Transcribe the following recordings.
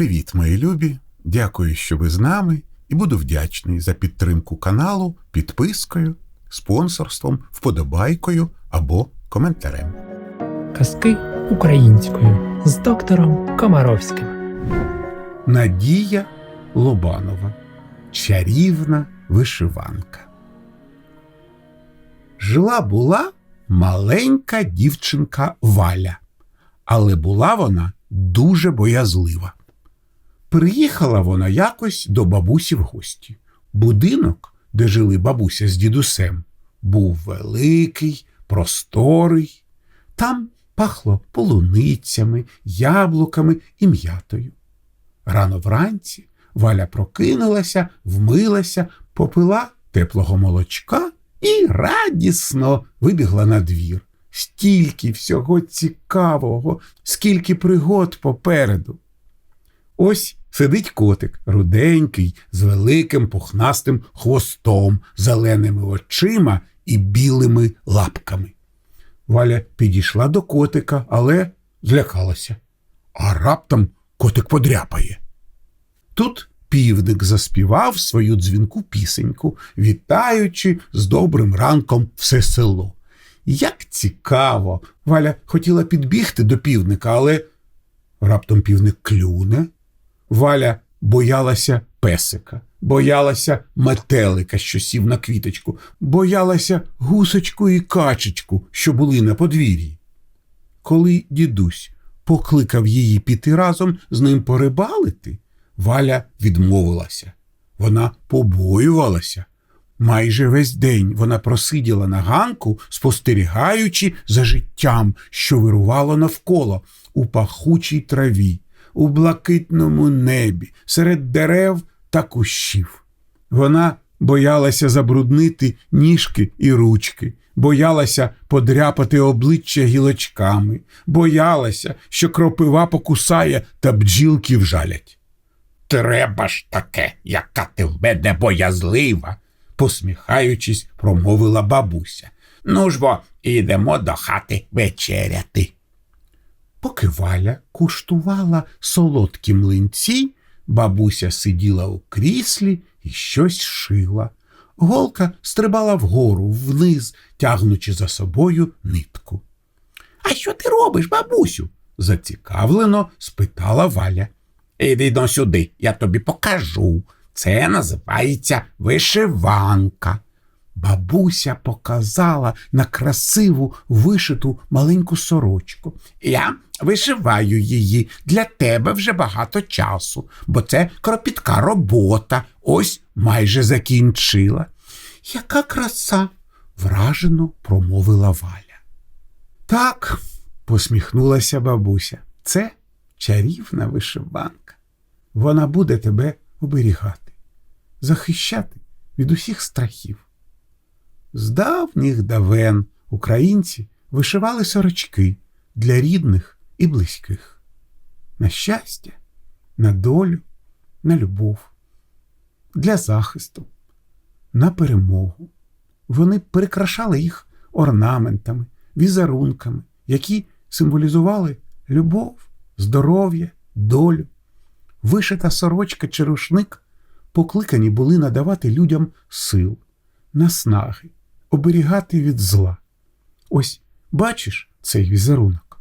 Привіт, мої любі! Дякую, що ви з нами, і буду вдячний за підтримку каналу підпискою, спонсорством, вподобайкою або коментарем. Казки українською з доктором Комаровським. Надія Лобанова. Чарівна вишиванка. Жила була маленька дівчинка Валя, але була вона дуже боязлива. Приїхала вона якось до бабусі в гості. Будинок, де жили бабуся з дідусем, був великий, просторий. Там пахло полуницями, яблуками і м'ятою. Рано вранці Валя прокинулася, вмилася, попила теплого молочка і радісно вибігла на двір. Стільки всього цікавого, скільки пригод попереду. Ось сидить котик, руденький, з великим пухнастим хвостом, зеленими очима і білими лапками. Валя підійшла до котика, але злякалася. А раптом котик подряпає. Тут півник заспівав свою дзвінку пісеньку, вітаючи з добрим ранком все село. Як цікаво! Валя хотіла підбігти до півника, але раптом півник клюне. Валя боялася песика, боялася метелика, що сів на квіточку, боялася гусочку і качечку, що були на подвір'ї. Коли дідусь покликав її піти разом з ним порибалити, Валя відмовилася. Вона побоювалася. Майже весь день вона просиділа на ганку, спостерігаючи за життям, що вирувало навколо у пахучій траві, у блакитному небі, серед дерев та кущів. Вона боялася забруднити ніжки і ручки, боялася подряпати обличчя гілочками, боялася, що кропива покусає та бджілки вжалять. Треба ж таке, яка ти в мене боязлива, посміхаючись, промовила бабуся. Ну ж бо ідемо до хати вечеряти. Поки Валя куштувала солодкі млинці, бабуся сиділа у кріслі і щось шила. Голка стрибала вгору, вниз, тягнучи за собою нитку. А що ти робиш, бабусю? зацікавлено спитала Валя. Іди сюди, я тобі покажу. Це називається вишиванка. Бабуся показала на красиву вишиту маленьку сорочку. Я вишиваю її для тебе вже багато часу, бо це кропітка робота. Ось майже закінчила. Яка краса, вражено промовила Валя. Так, посміхнулася бабуся, це чарівна вишиванка. Вона буде тебе оберігати, захищати від усіх страхів. З давніх давен українці вишивали сорочки для рідних і близьких. На щастя, на долю, на любов, для захисту, на перемогу. Вони перекрашали їх орнаментами, візерунками, які символізували любов, здоров'я, долю. Вишита сорочка чи рушник покликані були надавати людям сил, наснаги, оберігати від зла. Ось бачиш цей візерунок?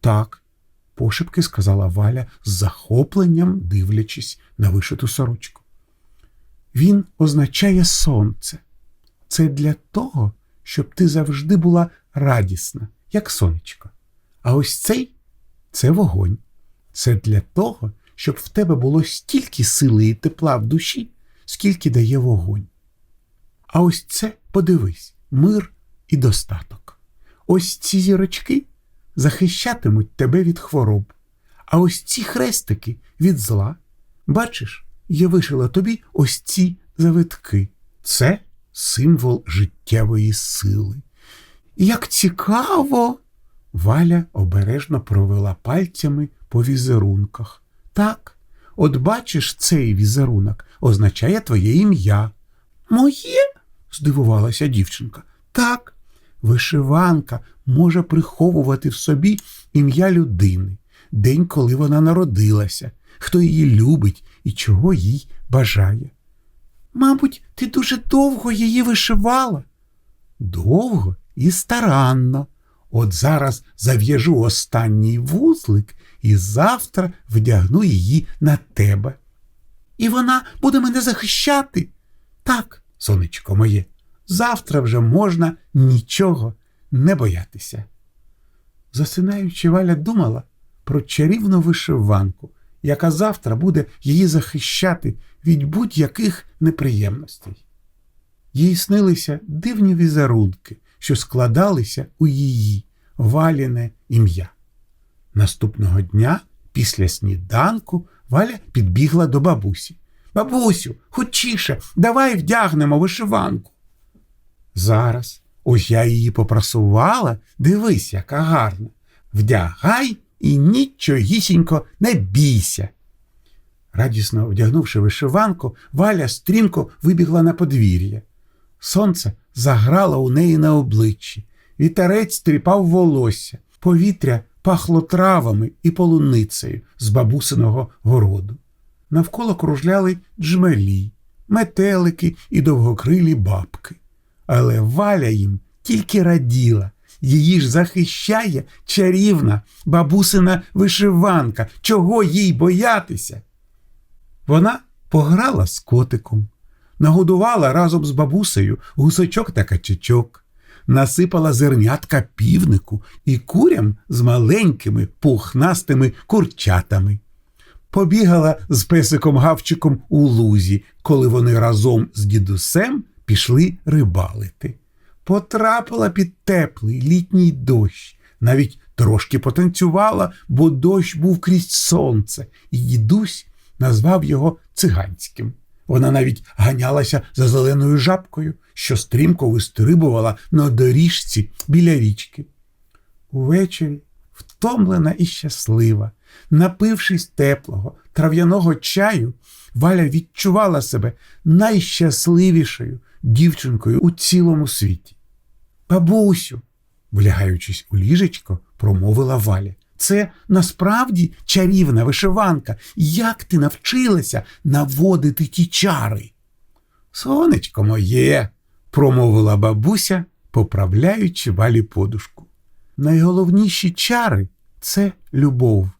Так, пошепки сказала Валя з захопленням дивлячись на вишиту сорочку. Він означає сонце. Це для того, щоб ти завжди була радісна, як сонечко. А ось цей це вогонь. Це для того, щоб в тебе було стільки сили і тепла в душі, скільки дає вогонь. А ось це подивись мир і достаток. Ось ці зірочки захищатимуть тебе від хвороб, а ось ці хрестики від зла. Бачиш, я вишила тобі ось ці завитки. Це символ життєвої сили. Як цікаво! Валя обережно провела пальцями по візерунках. Так, от бачиш, цей візерунок означає твоє ім'я. Моє? Здивувалася дівчинка. Так, вишиванка може приховувати в собі ім'я людини, день, коли вона народилася, хто її любить і чого їй бажає. Мабуть, ти дуже довго її вишивала. Довго і старанно. От зараз зав'яжу останній вузлик і завтра вдягну її на тебе. І вона буде мене захищати. Так, сонечко моє, завтра вже можна нічого не боятися. Засинаючи, Валя думала про чарівну вишиванку, яка завтра буде її захищати від будь-яких неприємностей. Їй снилися дивні візерунки, що складалися у її валіне ім'я. Наступного дня, після сніданку, Валя підбігла до бабусі. Бабусю, хочіше, давай вдягнемо вишиванку. Зараз, ось я її попрасувала, дивись, яка гарна. Вдягай і нічогісінько не бійся. Радісно вдягнувши вишиванку, Валя стрімко вибігла на подвір'я. Сонце заграло у неї на обличчі, вітерець тріпав волосся, повітря пахло травами і полуницею з бабусиного городу. Навколо кружляли джмелі, метелики і довгокрилі бабки. Але Валя їм тільки раділа. Її ж захищає чарівна бабусина вишиванка. Чого їй боятися? Вона пограла з котиком, нагодувала разом з бабусею гусачок та качачок, насипала зернятка півнику і курям з маленькими пухнастими курчатами. Побігала з песиком Гавчиком у лузі, коли вони разом з дідусем пішли рибалити. Потрапила під теплий літній дощ, навіть трошки потанцювала, бо дощ був крізь сонце, і дідусь назвав його циганським. Вона навіть ганялася за зеленою жабкою, що стрімко вистрибувала на доріжці біля річки. Увечері, втомлена і щаслива, напившись теплого трав'яного чаю, Валя відчувала себе найщасливішою дівчинкою у цілому світі. Бабусю, влягаючись у ліжечко, промовила Валя. Це насправді чарівна вишиванка. Як ти навчилася наводити ті чари? Сонечко моє, промовила бабуся, поправляючи валі подушку. Найголовніші чари це любов.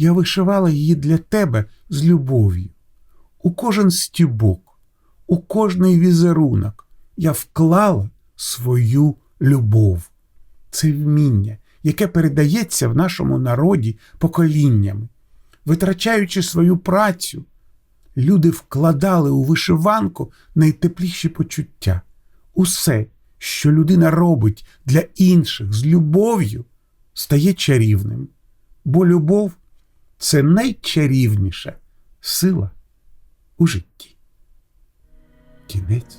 Я вишивала її для тебе з любов'ю. У кожен стібок, у кожний візерунок я вклала свою любов. Це вміння, яке передається в нашому народі поколіннями. Витрачаючи свою працю, люди вкладали у вишиванку найтепліші почуття. Усе, що людина робить для інших з любов'ю, стає чарівним. Бо любов це найчарівніша сила у житті. Кінець